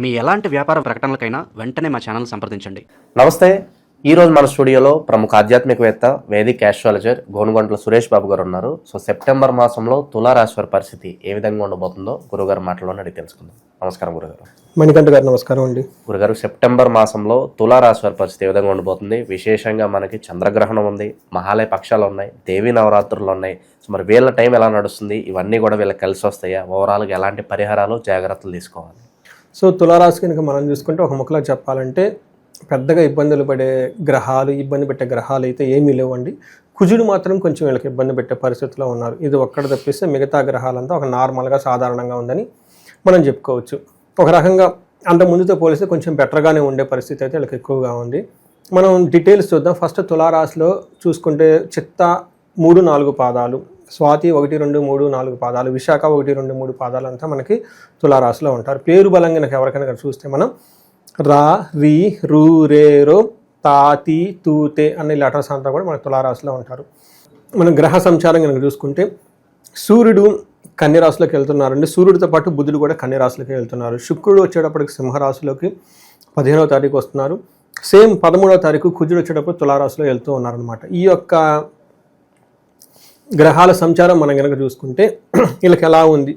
మీ ఎలాంటి వ్యాపార ప్రకటనలకైనా వెంటనే మా ఛానల్ సంప్రదించండి. నమస్తే. ఈ రోజు మన స్టూడియోలో ప్రముఖ ఆధ్యాత్మికవేత్త వేదిక్ ఆస్ట్రాలజర్ గోనుగొంట్ల సురేష్ బాబు గారు ఉన్నారు. సో సెప్టెంబర్ మాసంలో తులారాశి వారి పరిస్థితి ఏ విధంగా ఉండబోతుందో గురుగారు మాటలోనే అడిగి తెలుసుకుందాం. నమస్కారం గురుగారు. మణికంఠ గారు నమస్కారం అండి. గురుగారు సెప్టెంబర్ మాసంలో తులారాశి వారి పరిస్థితి ఏ విధంగా ఉండబోతుంది? విశేషంగా మనకి చంద్రగ్రహణం ఉంది మహాలయ పక్షాలు ఉన్నాయి దేవీ నవరాత్రులు ఉన్నాయి. సో మరి వీళ్ళ టైం ఎలా నడుస్తుంది? ఇవన్నీ కూడా వీళ్ళకి కలిసి వస్తాయా? ఓవరాల్గా ఎలాంటి పరిహారాలు జాగ్రత్తలు తీసుకోవాలి? సో తులారాశి కనుక మనం చూసుకుంటే ఒక ముక్కలో చెప్పాలంటే పెద్దగా ఇబ్బందులు పడే గ్రహాలు ఇబ్బంది పెట్టే గ్రహాలు అయితే ఏమీ లేవండి. కుజుడు మాత్రం కొంచెం వీళ్ళకి ఇబ్బంది పెట్టే పరిస్థితిలో ఉన్నారు. ఇది ఒక్కడ తప్పిస్తే మిగతా గ్రహాలంతా ఒక నార్మల్గా సాధారణంగా ఉందని మనం చెప్పుకోవచ్చు. ఒక రకంగా అంత ముందుతో పోలిస్తే కొంచెం బెటర్గానే ఉండే పరిస్థితి అయితే వీళ్ళకి ఎక్కువగా ఉంది. మనం డీటెయిల్స్ చూద్దాం. ఫస్ట్ తులారాశిలో చూసుకుంటే చిత్త మూడు నాలుగు పాదాలు. స్వాతి ఒకటి రెండు మూడు నాలుగు పాదాలు విశాఖ ఒకటి రెండు మూడు పాదాలు అంతా మనకి తులారాశిలో ఉంటారు. పేరు బలంగా నాకు ఎవరికైనా చూస్తే మనం రా రి రు రే రో తాతి తూతే అనే లెటర్స్ అంతా కూడా మన తులారాశిలో ఉంటారు. మనం గ్రహ సంచారం కనుక చూసుకుంటే సూర్యుడు కన్యరాశిలోకి వెళ్తున్నారండి. సూర్యుడితో పాటు బుధుడు కూడా కన్యరాశిలోకి వెళ్తున్నారు. శుక్రుడు వచ్చేటప్పటికి సింహరాశిలోకి పదిహేనవ తారీఖు వస్తున్నారు. సేమ్ పదమూడవ తారీఖు కుజుడు వచ్చేటప్పుడు తులారాశిలో వెళ్తూ ఉన్నారనమాట ఈ యొక్క గ్రహాల సంచారం మనం కనుక చూసుకుంటే వీళ్ళకి ఎలా ఉంది?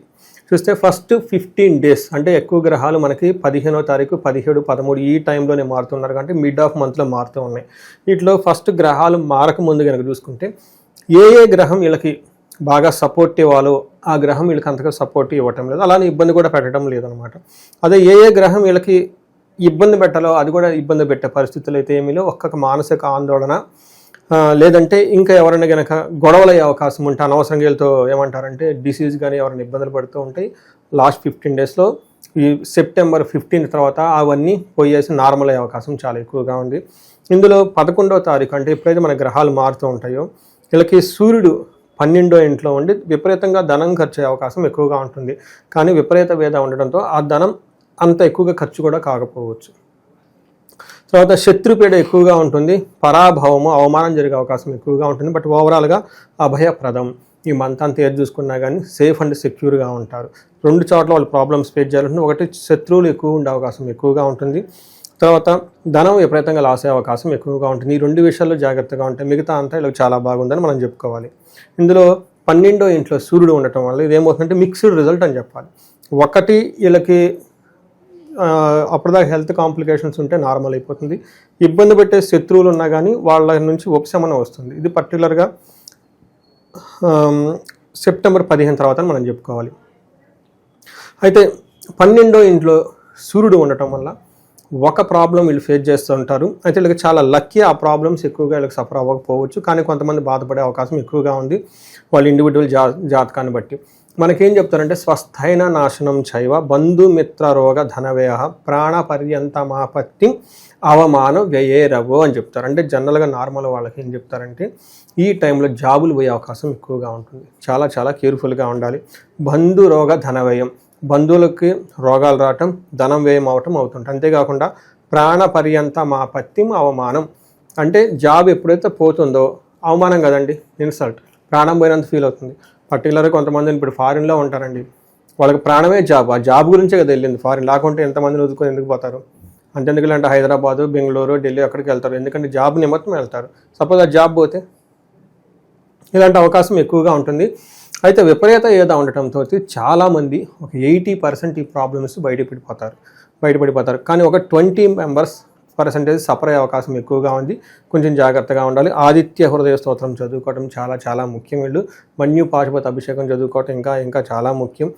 చూస్తే ఫస్ట్ ఫిఫ్టీన్ డేస్ అంటే ఎక్కువ గ్రహాలు మనకి పదిహేనో తారీఖు పదిహేడు పదమూడు ఈ టైంలోనే మారుతున్నారు. అంటే మిడ్ ఆఫ్ మంత్లో మారుతూ ఉన్నాయి. వీటిలో ఫస్ట్ గ్రహాలు మారకముందు కనుక చూసుకుంటే ఏ ఏ గ్రహం వీళ్ళకి బాగా సపోర్ట్ ఇవ్వాలో ఆ గ్రహం వీళ్ళకి అంతగా సపోర్ట్ ఇవ్వటం లేదు. అలానే ఇబ్బంది కూడా పెట్టడం లేదనమాట. అదే ఏ ఏ గ్రహం వీళ్ళకి ఇబ్బంది పెట్టాలో అది కూడా ఇబ్బంది పెట్టే పరిస్థితులు అయితే ఏమీ లేవు. ఒక్కొక్క మానసిక ఆందోళన లేదంటే ఇంకా ఎవరైనా గనక గొడవలయ్యే అవకాశం ఉంటే అనవసరంగా వీళ్ళతో ఏమంటారంటే డిసీజ్ కానీ ఎవరైనా ఇబ్బందులు పడుతూ ఉంటాయి లాస్ట్ ఫిఫ్టీన్ డేస్లో ఈ సెప్టెంబర్ ఫిఫ్టీన్ తర్వాత అవన్నీ పోయేసి నార్మల్ అయ్యే అవకాశం చాలా ఎక్కువగా ఉంది. ఇందులో పదకొండవ తారీఖు అంటే ఎప్పుడైతే మన గ్రహాలు మారుతూ ఉంటాయో వీళ్ళకి సూర్యుడు పన్నెండో ఇంట్లో ఉండి విపరీతంగా ధనం ఖర్చు అయ్యే అవకాశం ఎక్కువగా ఉంటుంది. కానీ విపరీత వేద ఉండడంతో ఆ ధనం అంత ఎక్కువగా ఖర్చు కూడా కాకపోవచ్చు. తర్వాత శత్రుపీడ ఎక్కువగా ఉంటుంది పరాభవము అవమానం జరిగే అవకాశం ఎక్కువగా ఉంటుంది. బట్ ఓవరాల్గా అభయప్రదం. ఈ మంత్ అంతా ఏది చూసుకున్నా కానీ సేఫ్ అండ్ సెక్యూర్గా ఉంటారు. రెండు చోట్ల వాళ్ళు ప్రాబ్లమ్స్ ఫేస్ చేయాలంటే ఒకటి శత్రువులు ఎక్కువ ఉండే అవకాశం ఎక్కువగా ఉంటుంది. తర్వాత ధనం విపరీతంగా లాస్ అయ్యే అవకాశం ఎక్కువగా ఉంటుంది. ఈ రెండు విషయాల్లో జాగ్రత్తగా ఉంటాయి మిగతా అంతా ఇలా చాలా బాగుందని మనం చెప్పుకోవాలి. ఇందులో పన్నెండో ఇంట్లో సూర్యుడు ఉండటం వల్ల ఇదేమవుతుందంటే మిక్స్డ్ రిజల్ట్ అని చెప్పాలి. ఒకటి వీళ్ళకి అప్పటిదాకా హెల్త్ కాంప్లికేషన్స్ ఉంటే నార్మల్ అయిపోతుంది. ఇబ్బంది పెట్టే శత్రువులు ఉన్నా కానీ వాళ్ళ నుంచి ఉపశమనం వస్తుంది. ఇది పర్టికులర్గా సెప్టెంబర్ పదిహేను తర్వాత మనం చెప్పుకోవాలి. అయితే పన్నెండో ఇంట్లో సూర్యుడు ఉండటం వల్ల ఒక ప్రాబ్లం వీళ్ళు ఫేస్ చేస్తూ ఉంటారు. అయితే వీళ్ళకి చాలా లక్కీ ఆ ప్రాబ్లమ్స్ ఎక్కువగా వీళ్ళకి సఫర్ అవ్వకపోవచ్చు. కానీ కొంతమంది బాధపడే అవకాశం ఎక్కువగా ఉంది. వాళ్ళ ఇండివిజువల్ జా జాతకాన్ని బట్టి. మనకేం చెప్తారంటే స్వస్థైన నాశనం చైవ బంధుమిత్ర రోగ ధనవ్యయ ప్రాణపర్యంతమాపత్తి అవమానం వ్యయేరవో అని చెప్తారు. అంటే జనరల్గా నార్మల్ వాళ్ళకి ఏం చెప్తారంటే ఈ టైంలో జాబులు పోయే అవకాశం ఎక్కువగా ఉంటుంది. చాలా చాలా కేర్ఫుల్గా ఉండాలి. బంధు రోగ ధనవ్యయం బంధువులకి రోగాలు రావటం ధనం వ్యయం అవటం అవుతుంది అంతేకాకుండా ప్రాణపర్యంత మా అవమానం. అంటే జాబ్ ఎప్పుడైతే పోతుందో అవమానం కదండి ఇన్సల్ట్. ప్రాణం పోయినంత ఫీల్ అవుతుంది. పర్టికులర్గా కొంతమంది ఇప్పుడు ఫారిన్లో ఉంటారండి. వాళ్ళకి ప్రాణమే జాబ్ ఆ జాబ్ గురించే కదా వెళ్ళింది. ఫారిన్ లేకుంటే ఎంతమందిని వదులుకొని ఎందుకు పోతారు? అంతెందుకు అంటే హైదరాబాదు బెంగళూరు ఢిల్లీ అక్కడికి వెళ్తారు. ఎందుకంటే జాబ్ నిమిత్తం వెళ్తారు. సపోజ్ ఆ జాబ్ పోతే ఇలాంటి అవకాశం ఎక్కువగా ఉంటుంది. అయితే విపరీత ఏదో ఉండటంతో చాలామంది ఒక ఎయిటీ పర్సెంట్ ఈ ప్రాబ్లమ్స్ బయటపడిపోతారు. బయటపడిపోతారు. కానీ ఒక ట్వంటీ మెంబర్స్ పర్సెంటేజ్ సఫర్ అయ్యే అవకాశం ఎక్కువగా ఉంది. కొంచెం జాగ్రత్తగా ఉండాలి. ఆదిత్య హృదయ స్తోత్రం చదువుకోవడం చాలా చాలా ముఖ్యం వీళ్ళు. మన్యు పాశుపత అభిషేకం చదువుకోవటం ఇంకా ఇంకా చాలా ముఖ్యం.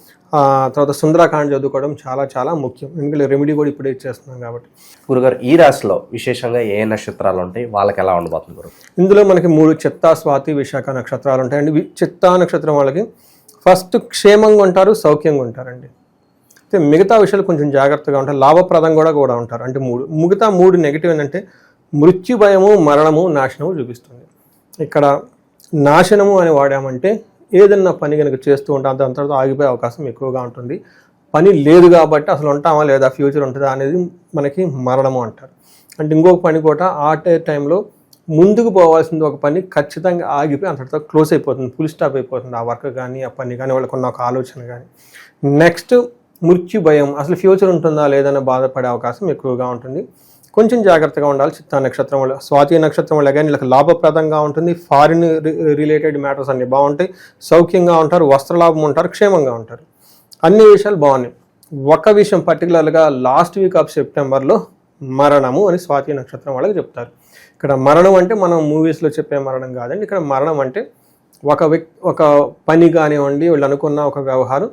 తర్వాత సుందరాకాండ్ చదువుకోవడం చాలా చాలా ముఖ్యం. ఎందుకంటే రెమెడీ కూడా ఇప్పుడే ఇచ్చేస్తున్నాం కాబట్టి. గురుగారు ఈ రాశిలో విశేషంగా ఏ నక్షత్రాలు ఉంటాయి? వాళ్ళకి ఎలా ఉండబోతుంది గురు? ఇందులో మనకి మూడు చిత్తా స్వాతి విశాఖ నక్షత్రాలు ఉంటాయండి. చిత్తా నక్షత్రం వాళ్ళకి ఫస్ట్ క్షేమంగా ఉంటారు సౌఖ్యంగా ఉంటారండి. అయితే మిగతా విషయాలు కొంచెం జాగ్రత్తగా ఉంటారు లాభప్రదం కూడా కూడా ఉంటారు. అంటే మూడు మిగతా మూడు నెగిటివ్ ఏంటంటే మృత్యు భయము మరణము నాశనము చూపిస్తుంది. ఇక్కడ నాశనము అని వాడామంటే ఏదన్నా పని కనుక చేస్తూ ఉంటాం దాని తర్వాత ఆగిపోయే అవకాశం ఎక్కువగా ఉంటుంది. పని లేదు కాబట్టి అసలు ఉంటామా లేదా ఫ్యూచర్ ఉంటుందా అనేది మనకి మరణము అంటారు. అంటే ఇంకొక పని కూడా ఆ టైంలో ముందుకు పోవాల్సింది ఒక పని ఖచ్చితంగా ఆగిపోయి అంతటితో క్లోజ్ అయిపోతుంది. ఫుల్ స్టాప్ అయిపోతుంది. ఆ వర్క్ కానీ ఆ పని కానీ వాళ్ళకున్న ఒక ఆలోచన కానీ. నెక్స్ట్ మృత్యు భయం అసలు ఫ్యూచర్ ఉంటుందా లేదన్న బాధపడే అవకాశం ఎక్కువగా ఉంటుంది. కొంచెం జాగ్రత్తగా ఉండాలి. చిత్తా నక్షత్రం వల్ల స్వాతి నక్షత్రం వల్ల కానీ వీళ్ళకి లాభప్రదంగా ఉంటుంది. ఫారిన్ రిలేటెడ్ మ్యాటర్స్ అన్ని బాగుంటాయి. సౌఖ్యంగా ఉంటారు వస్త్రలాభం ఉంటారు క్షేమంగా ఉంటారు. అన్ని విషయాలు బాగున్నాయి. ఒక విషయం పర్టికులర్గా లాస్ట్ వీక్ ఆఫ్ సెప్టెంబర్లో మరణము అని స్వాతి నక్షత్రం వాళ్ళకి చెప్తారు. ఇక్కడ మరణం అంటే మనం మూవీస్లో చెప్పే మరణం కాదండి. ఇక్కడ మరణం అంటే ఒక వ్యక్తి ఒక పని కానివ్వండి వీళ్ళు అనుకున్న ఒక వ్యవహారం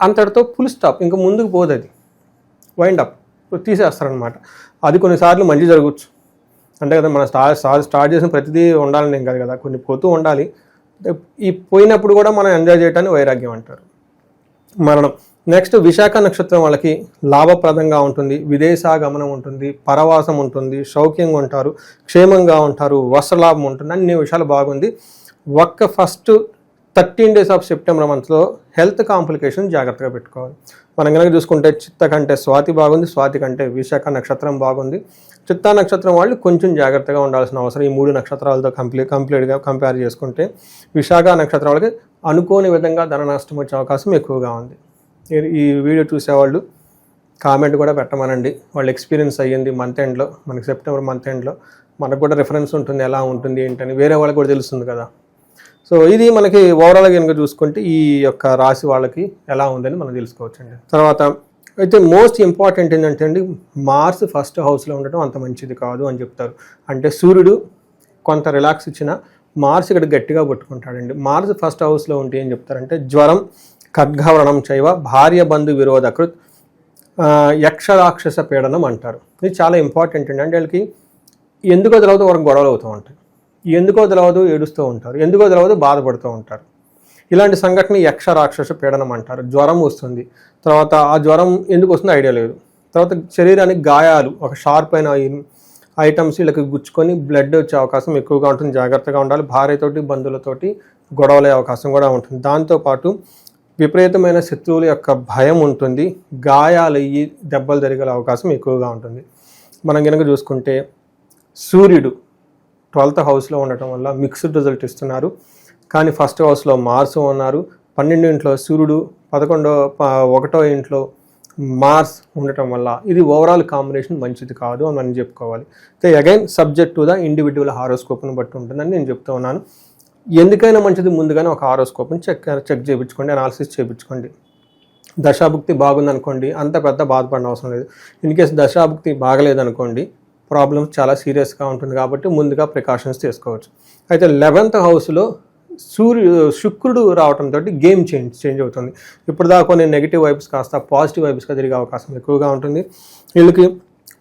అంతటితో ఫుల్ స్టాప్ ఇంకా ముందుకు పోదు అది. వైండ్ అప్ తీసేస్తారనమాట అది కొన్నిసార్లు మంచి జరగచ్చు. అంటే కదా మనం స్టార్ట్ స్టార్ట్ స్టార్ట్ చేసిన ప్రతిదీ ఉండాలని ఏం కాదు కదా. కొన్ని పోతూ ఉండాలి. ఈ పోయినప్పుడు కూడా మనం ఎంజాయ్ చేయడానికి వైరాగ్యం అంటారు. మరణం. నెక్స్ట్ విశాఖ నక్షత్రం వాళ్ళకి లాభప్రదంగా ఉంటుంది. విదేశాగమనం ఉంటుంది. పరవాసం ఉంటుంది. సౌఖ్యంగా ఉంటారు. క్షేమంగా ఉంటారు. వస్త్రలాభం ఉంటుంది. అన్ని విషయాలు బాగుంది. ఒక్క first thirteen days of September మంత్లో హెల్త్ కాంప్లికేషన్ జాగ్రత్తగా పెట్టుకోవాలి. మనం కనుక చూసుకుంటే చిత్త కంటే స్వాతి బాగుంది స్వాతి కంటే విశాఖ నక్షత్రం బాగుంది. చిత్తా నక్షత్రం వాళ్ళు కొంచెం జాగ్రత్తగా ఉండాల్సిన అవసరం. ఈ మూడు నక్షత్రాలతో కంప్లీట్ కంప్లీట్గా కంపేర్ చేసుకుంటే విశాఖ నక్షత్రం వాళ్ళకి అనుకోని విధంగా ధన నష్టం వచ్చే అవకాశం ఎక్కువగా ఉంది. ఈ- ఈ వీడియో చూసేవాళ్ళు కామెంట్ కూడా పెట్టమనండి. వాళ్ళు ఎక్స్పీరియన్స్ అయ్యింది మంత్ ఎండ్లో మనకి సెప్టెంబర్ మంత్ ఎండ్లో. మనకు కూడా రిఫరెన్స్ ఉంటుంది ఎలా ఉంటుంది ఏంటని వేరే వాళ్ళకి కూడా తెలుస్తుంది కదా. సో ఇది మనకి ఓవరాల్గా కనుక చూసుకుంటే ఈ యొక్క రాశి వాళ్ళకి ఎలా ఉందని మనం తెలుసుకోవచ్చండి. తర్వాత అయితే మోస్ట్ ఇంపార్టెంట్ ఏంటంటే అండి మార్స్ ఫస్ట్ హౌస్లో ఉండటం అంత మంచిది కాదు అని చెప్తారు. అంటే సూర్యుడు కొంత రిలాక్స్ ఇచ్చిన మార్స్ ఇక్కడ గట్టిగా పట్టుకుంటాడండి మార్స్ ఫస్ట్ హౌస్లో ఉంటే ఏం చెప్తారంటే జ్వరం ఖడ్గవరణం చైవ భార్య బంధు విరోధకృత్ యక్షరాక్షస పీడనం అంటారు. ఇది చాలా ఇంపార్టెంట్ అండి. అంటే వాళ్ళకి ఎందుకో తర్వాత వరకు గొడవలు అవుతూ ఉంటాయి. ఎందుకో తెలవదు ఏడుస్తూ ఉంటారు. ఎందుకో తెలవదు బాధపడుతూ ఉంటారు. ఇలాంటి సంఘటన యక్ష రాక్షస పీడనం అంటారు. జ్వరం వస్తుంది. తర్వాత ఆ జ్వరం ఎందుకు వస్తుందో ఐడియా లేదు. తర్వాత శరీరానికి గాయాలు ఒక షార్ప్ అయిన ఐటమ్స్ వీళ్ళకి గుచ్చుకొని బ్లడ్ వచ్చే అవకాశం ఎక్కువగా ఉంటుంది. జాగ్రత్తగా ఉండాలి. భార్యతోటి బంధువులతోటి గొడవలే అవకాశం కూడా ఉంటుంది. దాంతోపాటు విపరీతమైన శత్రువుల యొక్క భయం ఉంటుంది. గాయాలయ్యి దెబ్బలు జరిగే అవకాశం ఎక్కువగా ఉంటుంది. మనం కనుక చూసుకుంటే సూర్యుడు ట్వెల్త్ హౌస్లో ఉండటం వల్ల మిక్స్డ్ రిజల్ట్ ఇస్తున్నారు. కానీ ఫస్ట్ హౌస్లో మార్స్ ఉన్నారు. పన్నెండు ఇంట్లో సూర్యుడు పదకొండో ఒకటో ఇంట్లో మార్స్ ఉండటం వల్ల ఇది ఓవరాల్ కాంబినేషన్ మంచిది కాదు అని మనం చెప్పుకోవాలి. అయితే again subject to the individual హారోస్కోప్ను బట్టి ఉంటుందని నేను చెప్తూ ఉన్నాను. ఎందుకైనా మంచిది ముందుగానే ఒక హారోస్కోప్ని చెక్ చెక్ చేయించుకోండి అనాలిసిస్ చేయించుకోండి. దశాభుక్తి బాగుందనుకోండి అంత పెద్ద బాధపడిన అవసరం లేదు. ఇన్ కేస్ దశాభుక్తి బాగలేదనుకోండి ప్రాబ్లమ్స్ చాలా సీరియస్గా ఉంటుంది కాబట్టి ముందుగా ప్రికాషన్స్ తీసుకోవచ్చు. అయితే లెవెంత్ హౌస్లో సూర్యు శుక్రుడు రావడంతో గేమ్ చేంజ్ చేంజ్ అవుతుంది. ఇప్పుడు దాకా కొన్ని నెగిటివ్ వైబ్స్ కాస్త పాజిటివ్ వైబ్స్గా తిరిగే అవకాశం ఎక్కువగా ఉంటుంది. వీళ్ళకి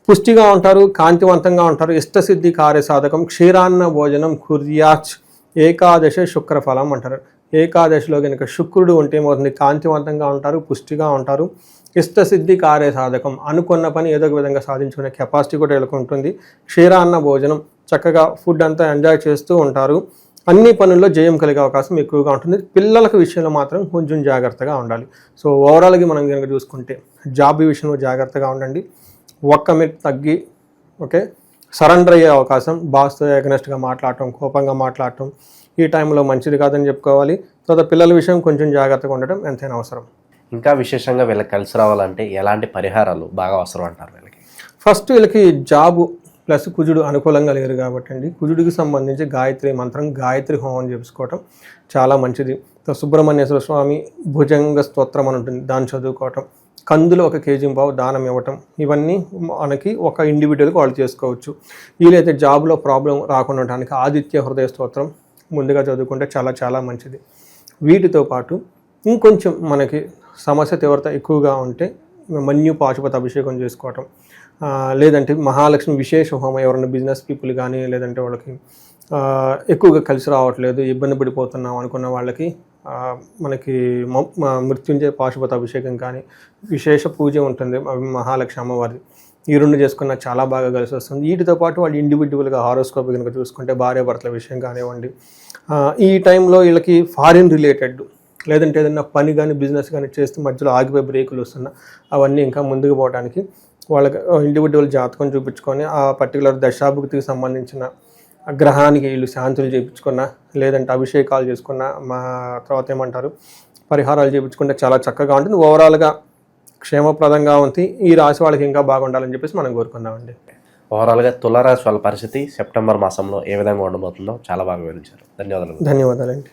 పుష్టిగా ఉంటారు కాంతివంతంగా ఉంటారు. ఇష్టసిద్ధి కార్య సాధకం క్షీరాన్న భోజనం కుర్యాచ్ ఏకాదశ శుక్రఫలం అంటారు. ఏకాదశిలో కనుక శుక్రుడు ఉంటే ఏమవుతుంది? కాంతివంతంగా ఉంటారు పుష్టిగా ఉంటారు. ఇష్టసిద్ధి కార్య సాధకం. అనుకున్న పని ఏదో ఒక విధంగా సాధించుకునే కెపాసిటీ కూడా వీళ్ళకి ఉంటుంది. క్షీరాన్న భోజనం చక్కగా ఫుడ్ అంతా ఎంజాయ్ చేస్తూ ఉంటారు. అన్ని పనుల్లో జయం కలిగే అవకాశం ఎక్కువగా ఉంటుంది. పిల్లలకు విషయంలో మాత్రం కొంచెం జాగ్రత్తగా ఉండాలి. సో ఓవరాల్గా మనం కనుక చూసుకుంటే జాబ్ విషయంలో జాగ్రత్తగా ఉండండి. ఒక్క మెట్ తగ్గి ఓకే సరెండర్ అయ్యే అవకాశం బాస్తో ఎగనెస్ట్గా మాట్లాడటం కోపంగా మాట్లాడటం ఈ టైంలో మంచిది కాదని చెప్పుకోవాలి. తర్వాత పిల్లల విషయం కొంచెం జాగ్రత్తగా ఉండటం ఎంతైనా అవసరం. ఇంకా విశేషంగా వీళ్ళకి కలిసి రావాలంటే ఎలాంటి పరిహారాలు బాగా అవసరం అంటారు వీళ్ళకి? ఫస్ట్ వీళ్ళకి జాబు ప్లస్ కుజుడు అనుకూలంగా లేరు కాబట్టి అండి. కుజుడికి సంబంధించి గాయత్రి మంత్రం గాయత్రి హోమం చేసుకోవటం చాలా మంచిది. సుబ్రహ్మణ్యేశ్వర స్వామి భుజంగ స్తోత్రం అని ఉంటుంది. దాన్ని చదువుకోవటం. కందులు ఒక కేజీ పావు దానం ఇవ్వటం. ఇవన్నీ మనకి ఒక ఇండివిజువల్కి వాళ్ళు చేసుకోవచ్చు. వీలైతే జాబ్లో ప్రాబ్లం రాకుండా ఉండడానికి ఆదిత్య హృదయ స్తోత్రం ముందుగా చదువుకుంటే చాలా చాలా మంచిది. వీటితో పాటు ఇంకొంచెం మనకి సమస్య తీవ్రత ఎక్కువగా ఉంటే మన్యు పాశుపతి అభిషేకం చేసుకోవటం లేదంటే మహాలక్ష్మి విశేష హోమం ఎవరైనా బిజినెస్ పీపుల్ కానీ లేదంటే వాళ్ళకి ఎక్కువగా కలిసి రావట్లేదు ఇబ్బంది పడిపోతున్నాం అనుకున్న వాళ్ళకి మనకి మృత్యుంజయ పాశుపత అభిషేకం కానీ విశేష పూజ ఉంటుంది మహాలక్ష్మి అమ్మవారిది. ఈ రెండు చేసుకున్న చాలా బాగా కలిసి వస్తుంది. వీటితో పాటు వాళ్ళు ఇండివిజువల్గా హారోస్కోప్ కనుక చూసుకుంటే భార్యాభర్తల విషయం కానివ్వండి ఈ టైంలో వీళ్ళకి ఫారిన్ రిలేటెడ్ లేదంటే ఏదైనా పని కానీ బిజినెస్ కానీ చేస్తూ మధ్యలో ఆగిపోయి బ్రేకులు వస్తున్నా అవన్నీ ఇంకా ముందుకు పోవడానికి వాళ్ళకి ఇండివిజువల్ జాతకం చూపించుకొని ఆ పర్టికులర్ దశాభుక్తికి సంబంధించిన గ్రహానికి వీళ్ళు శాంతులు చేయించుకున్నా లేదంటే అభిషేకాలు చేసుకున్నా మా తర్వాత ఏమంటారు పరిహారాలు చేయించుకుంటే చాలా చక్కగా ఉంటుంది. ఓవరాల్గా క్షేమప్రదంగా ఉంది. ఈ రాశి వాళ్ళకి ఇంకా బాగుండాలని చెప్పేసి మనం కోరుకుందామండి. ఓవరాల్గా తులారాశి వాళ్ళ పరిస్థితి సెప్టెంబర్ మాసంలో ఏ విధంగా ఉండబోతుందో చాలా బాగా వివరించారు. ధన్యవాదాలు. ధన్యవాదాలండి.